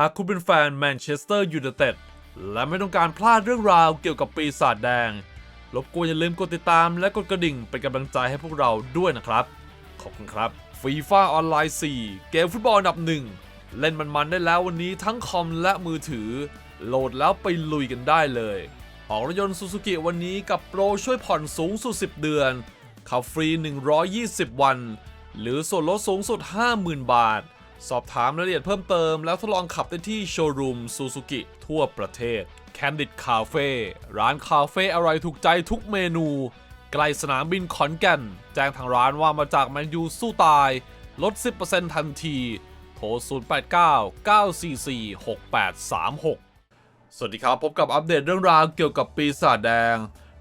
หากคุณเป็นแฟนแมนเชสเตอร์ยูไนเต็ดและไม่ต้องการพลาดเรื่องราวเกี่ยวกับปีศาจแดง รบกวนอย่าลืมกดติดตามและกดกระดิ่งเป็นกำลังใจให้พวกเราด้วยนะครับ ขอบคุณครับฟีฟ่าออนไลน์ 4 เกมฟุตบอลอันดับหนึ่งเล่นมันๆได้แล้ววันนี้ทั้งคอมและมือถือ โหลดแล้วไปลุยกันได้เลย ออกรถยนต์ซูซูกิวันนี้กับโปรช่วยผ่อนสูงสุด 10 เดือนขับฟรี 120 วัน หรือส่วนลดสูงสุด 50,000 บาท สอบถามรายละเอียดเพิ่มเติมแล้วทดลองขับได้ที่โชว์รูมซูซูกิทั่วประเทศ Candid Cafe ร้านคาเฟ่อร่อยถูกใจทุกเมนูใกล้สนามบินขอนแก่น แจ้งทางร้านว่ามาจากแมนยูสู้ตาย ลด 10%ทันที โทร 089 944 6836 สวัสดีครับ พบกับอัปเดตเรื่องราวเกี่ยวกับปีศาจแดง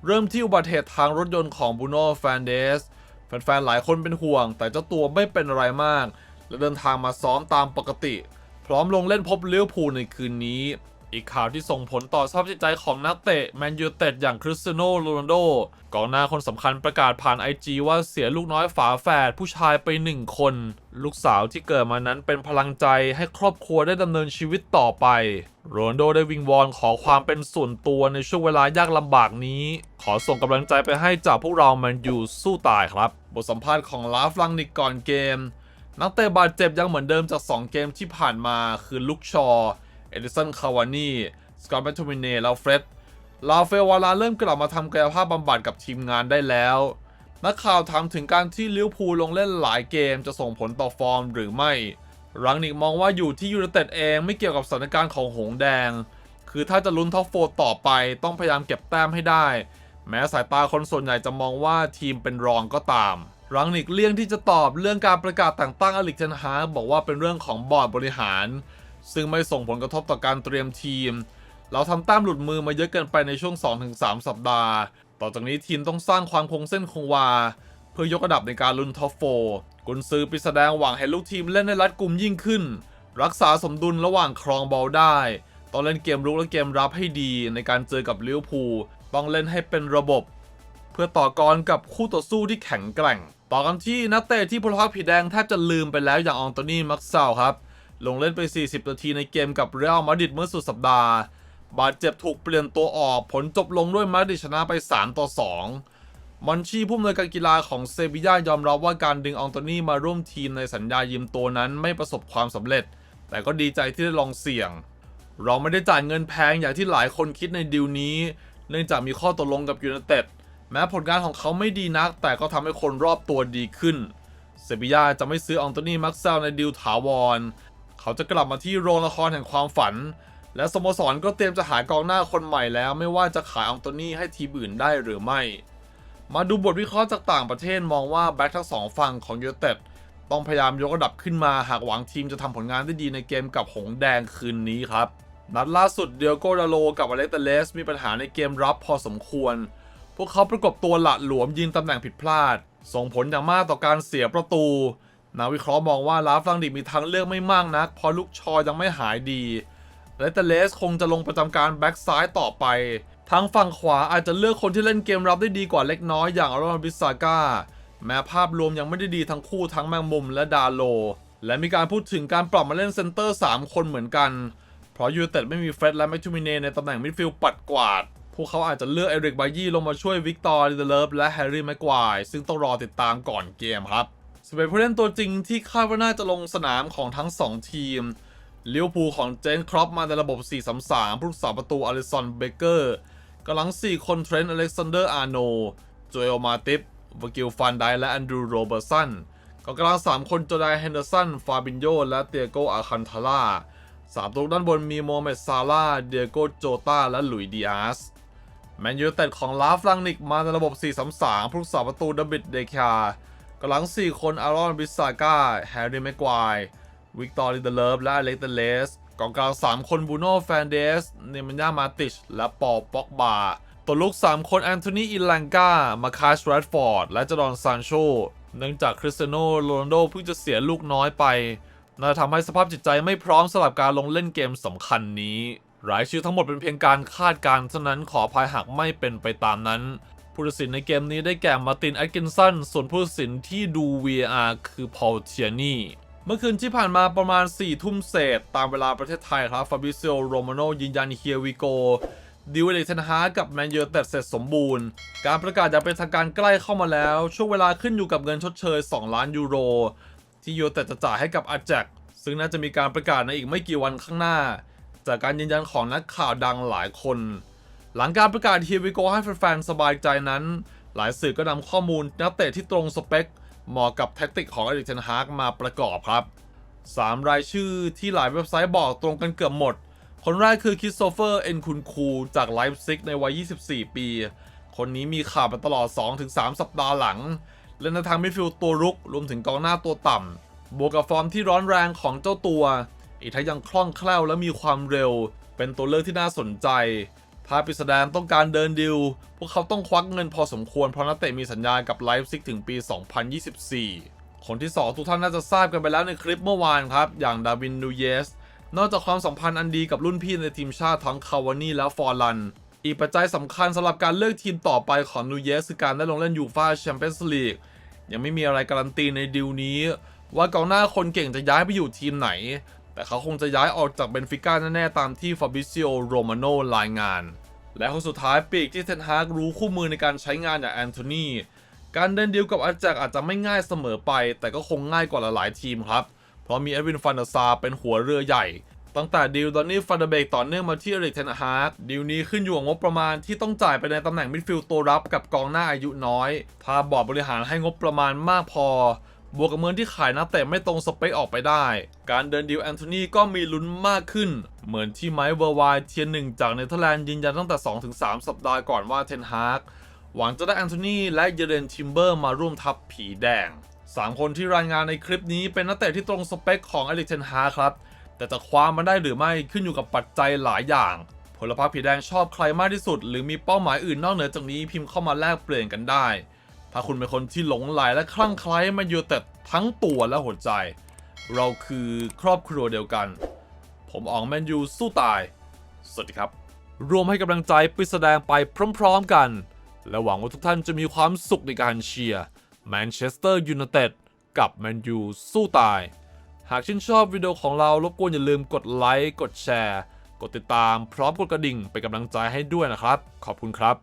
เริ่มที่อุบัติเหตุทางรถยนต์ของบูโน่แฟนเดส แฟนๆ หลายคนเป็นห่วง แต่เจ้าตัวไม่เป็นอะไรมาก และเดินทางมาซ้อมตามปกติ พร้อมลงเล่นพบเลี้ยวภูในคืนนี้ อีกข่าวที่ส่งผลต่อสภาพจิตใจของนักเตะแมนยูเต็ดอย่างคริสเตียโนโรนัลโดกองหน้าคนสำคัญประกาศผ่าน IG ว่าเสียลูกน้อยฝาแฝดผู้ชายไปหนึ่งคน ลูกสาวที่เกิดมานั้นเป็นพลังใจให้ครอบครัวได้ดำเนินชีวิตต่อไป โรนโดได้วิงวอนขอความเป็นส่วนตัวในช่วงเวลายากลำบากนี้ ขอส่งกำลังใจไปให้จากพวกเราแมนยูสู้ตายครับ บทสัมภาษณ์ของลาฟลังนิกก่อนเกม นักเตะบาดเจ็บยังเหมือนเดิมจาก 2 เกมที่ผ่านมาคือลุกชอ เอดิสัน คาวานี สกอตแมทโทมินเน่แล้วเฟร็ดลาเฟวาลาเริ่มกลับมาทำกายภาพบำบัดกับทีมงานได้แล้ว นักข่าวถามถึงการที่ลิเวอร์พูลลงเล่นหลายเกมจะส่งผลต่อฟอร์มหรือไม่ รังนิกมองว่าอยู่ที่ยูไนเต็ดเองไม่เกี่ยวกับสถานการณ์ของหงส์แดง คือถ้าจะลุ้นท็อปโฟร์ต่อไปต้องพยายามเก็บแต้มให้ได้ แม้สายตาคนส่วนใหญ่จะมองว่าทีมเป็นรองก็ตาม รังนิกเลี่ยงที่จะตอบเรื่องการประกาศแต่งตั้งอลิกเทนฮาร์บอกว่าเป็นเรื่องของบอร์ดบริหาร ซึ่งไม่ส่งผลกระทบต่อการเตรียมทีม เราทำแต้มหลุดมือมาเยอะเกินไปในช่วง 2-3 สัปดาห์ ต่อจากนี้ทีมต้องสร้างความคงเส้นคงวา เพื่อยกระดับในการลุ้นท็อปโฟร์กุนซือปิแสดงหวังให้ลูกทีมเล่นได้รัดกุมยิ่งขึ้น รักษาสมดุลระหว่างครองบอลได้ต้องเล่นเกมรุกและเกมรับให้ดีในการเจอกับลิเวอร์พูลต้องเล่นให้เป็นระบบ เพื่อต่อกรกับคู่ต่อสู้ที่แข็งแกร่ง ต่อกันที่นักเตะที่พลพักผีแดงแทบจะลืมไปแล้วอย่างอองโตนี่มักเซาครับ ลงเล่นไป 40 นาทีในเกมกับเรอัลมาดริดเมื่อสุดสัปดาห์ บาดเจ็บถูกเปลี่ยนตัวออกผลจบลงด้วยมาดริดชนะไป 3 ต่อ 2 มอนชีผู้อำนวยการกีฬาของเซบีย่ายอมรับว่าการดึงอองโตนี่มาร่วมทีมในสัญญายืมตัวนั้นไม่ประสบความสำเร็จ แต่ก็ดีใจที่ได้ลองเสี่ยง เราไม่ได้จ่ายเงินแพงอย่างที่หลายคนคิดในดีลนี้ เนื่องจากมีข้อตกลงกับยูไนเต็ด แม้ผลงานของเขาไม่ดีนัก แต่ก็ทำให้คนรอบตัวดีขึ้น เซบีย่าจะไม่ซื้ออองโตนี่มักเซลในดีลถาวร เขาจะกลับมาที่โรงละครแห่งความฝัน และสโมสรก็เตรียมจะหากองหน้าคนใหม่แล้ว ไม่ว่าจะขายอองโตนี่ให้ทีมอื่นได้หรือไม่ มาดูบทวิเคราะห์จากต่างประเทศมองว่าแบ็คทั้งสองฝั่งของยูเต็ดต้องพยายามยกระดับขึ้นมาหากหวังทีมจะทำผลงานได้ดีในเกมกับหงแดงคืนนี้ครับ นัดล่าสุดเดียโกดาโลกับอเล็กเตเลสมีปัญหาในเกมรับพอสมควร พวกเขาประกบตัวหละหลวมยิงตำแหน่งผิดพลาด ส่งผลอย่างมากต่อการเสียประตู นักวิเคราะห์มองว่าลาฟลังดิมีทางเลือกไม่มากนัก เพราะลูกชอยยังไม่หายดีและเตเลสคงจะลงประจำการแบ็กซ้ายต่อไป ทางฝั่งขวาอาจจะเลือกคนที่เล่นเกมรับได้ดีกว่าเล็กน้อยอย่างอารอนบิสซาก้าแม้ภาพรวมยังไม่ได้ดีทั้งคู่ทั้งแมงมุมและดาโล และมีการพูดถึงการปรับมาเล่นเซนเตอร์ 3 คนเหมือนกัน เพราะยูเต็ดไม่มีเฟร็ดและแมคทูมิเน่ในตำแหน่งมิดฟิลด์ปัดกวาด พวกเขาอาจจะเลือกเอริกบายี่ลงมาช่วยวิกตอร์เดเลฟและแฮร์รี่แม็กควายซึ่งต้องรอติดตามก่อนเกมครับสเปนผู้เล่นตัวจริงที่คาดว่าน่าจะลงสนามของทั้ง 2 ทีมลิเวอร์พูลของเจนครอปมาในระบบ 4-3-3ผู้รักษาประตูอลิสันเบเกอร์กำลัง 4 คนเทรนต์อเล็กซานเดอร์อาร์โนโจเอลมาติฟวากิลฟันไดและแอนดรูโรเบอร์สันกองกลาง 3 คนโจไดเฮนเดอร์สัน ฟาบินโย และเตียโกอาคันทาร่าสามตัวด้านบนมีโมเมดซาร่าเดียโกโจตาและหลุยดิอาส แมนยูเต็ดของลาฟลังนิกมาในระบบ 4-3-3ผู้รักษาประตูดับบิดเดคากำลัง 4 คนอารอนบิสซาก้า แฮร์รี่แม็กควายวิกตอร์ลิเดเลฟและอเล็กเตเลสกองกลาง 3 คนบูโน่แฟนเดส เนมันยามาติช และปอป็อกบาตัวลุก 3 คนแอนโทนีอิลังกามาคาสแรดฟอร์ด และจดอนซานโช เนื่องจากคริสเตียโนโรนัลโดเพิ่งจะเสียลูกน้อยไปน่าทำให้สภาพจิตใจไม่พร้อมสำหรับการลงเล่นเกมสำคัญนี้ รายชื่อทั้งหมดเป็นเพียงการคาดการณ์เท่านั้นขอภัยหากไม่เป็นไปตามนั้น ผู้ตัดสินในเกมนี้ได้แก่มาตินแอตกินสันส่วนผู้ตัดสินที่ดู VR คือพอลเทียนี่เมื่อคืนที่ผ่านมาประมาณ 4 ทุ่มเศษ ตามเวลาประเทศไทยครับฟาบิเซโรโรมาโนยืนยันเฮียวิโกดิวเอลิกเทนฮากกับแมนยูเต็ดเสร็จสมบูรณ์ การประกาศอย่างเป็นทางการใกล้เข้ามาแล้ว ช่วงเวลาขึ้นอยู่กับเงินชดเชย 2 ล้านยูโร ที่ยูเต็ดจะจ่ายให้กับอาแจกซึ่งน่าจะมีการประกาศในอีกไม่กี่วันข้างหน้า จากการยืนยันของนักข่าวดังหลายคน หลังการประกาศเฮียวิโกให้แฟนๆสบายใจนั้น หลายสื่อก็นำข้อมูลนักเตะที่ตรงสเปค เหมาะกับแท็กติกของเอริกเทนฮากมาประกอบครับ 3 รายชื่อที่หลายเว็บไซต์บอกตรงกันเกือบหมด คนแรกคือคิสโตเฟอร์เอ็นคุนคูจากไลฟ์ซิกในวัย 24 ปี คนนี้มีข่าวมาตลอด 2-3 สัปดาห์หลังเล่นในทางมิดฟิลด์ตัวรุกรวมถึงกองหน้าตัวต่ำบวกกับฟอร์มที่ร้อนแรงของเจ้าตัว อีกทั้งยังคล่องแคล่วและมีความเร็ว เป็นตัวเลือกที่น่าสนใจถ้าปิสแดนต้องการเดินดิว พวกเขาต้องควักเงินพอสมควรเพราะนักเตะมีสัญญากับไลฟ์ซิกถึงปี 2024 คนที่ 2 ทุกท่านน่าจะทราบกันไปแล้วในคลิปเมื่อวานครับ อย่างดาวินนูเยส นอกจากความสัมพันธ์อันดีกับรุ่นพี่ในทีมชาติทั้งคาวานี่และฟอร์ลัน อีกปัจจัยสำคัญสำหรับการเลือกทีมต่อไปของนูเยสคือการได้ลงเล่นยูฟาแชมเปี้ยนส์ลีก ยังไม่มีอะไรการันตีในดีลนี้ ว่ากองหน้าคนเก่งจะย้ายไปอยู่ทีมไหน แต่เขาคงจะย้ายออกจากเบนฟิก้าแน่ๆตามที่ฟาบิซิโอโรมาโนรายงาน และคนสุดท้ายปีกที่เทนฮากรู้คู่มือในการใช้งานอย่างแอนโทนีการเดินดีลกับอาแจกอาจจะไม่ง่ายเสมอไป แต่ก็คงง่ายกว่าหลายๆทีมครับ เพราะมีเอดวินฟันเดอร์ซาเป็นหัวเรือใหญ่ ตั้งแต่ดีลดอนนี่ฟันเดอร์เบกต่อเนื่องมาที่เอริกเทนฮากดีลนี้ขึ้นอยู่กับงบประมาณที่ต้องจ่ายไปในตำแหน่งมิดฟิลด์ตัวรับกับกองหน้าอายุน้อย ถ้าบอร์ดบริหารให้งบประมาณมากพอ บวกกับเงินที่ขายนักเตะไม่ตรงสเปคออกไปได้ การเดินดีลแอนโทนีก็มีลุ้นมากขึ้น เหมือนที่ไมค์เวอร์ไวเทียนหนึ่งจากเนเธอร์แลนด์ยืนยันตั้งแต่ 2-3 สัปดาห์ก่อนว่าเทนฮากหวังจะได้แอนโทนีและเยเรนทิมเบอร์มาร่วมทัพผีแดง 3 คนที่รายงานในคลิปนี้เป็นนักเตะที่ตรงสเปคของอเล็กเทนฮาครับ แต่จะคว้ามันได้หรือไม่ขึ้นอยู่กับปัจจัยหลายอย่าง ผลพรรคผีแดงชอบใครมากที่สุด หรือมีเป้าหมายอื่นนอกเหนือจากนี้พิมพ์เข้ามาแลกเปลี่ยนกันได้ ถ้าคุณเป็นคนที่หลงไหลและคลั่งไคล้แมายูเต็ดทั้งตัวและหัวใจ เราคือครอบครัวเดียวกัน ผมอองแมนยูสู้ตาย สวัสดีครับ รวมให้กำลังใจไปแสดงไปพร้อมๆกัน และหวังว่าทุกท่านจะมีความสุขในการเชียร์แมนเชสเตอร์ยูไนเต็ดกับแมนยูสู้ตาย หากชื่นชอบวิดีโอของเรารบกวนอย่าลืมกดไลค์กดแชร์ กดติดตามพร้อมกดกระดิ่งเป็นกำลังใจให้ด้วยนะครับ ขอบคุณครับ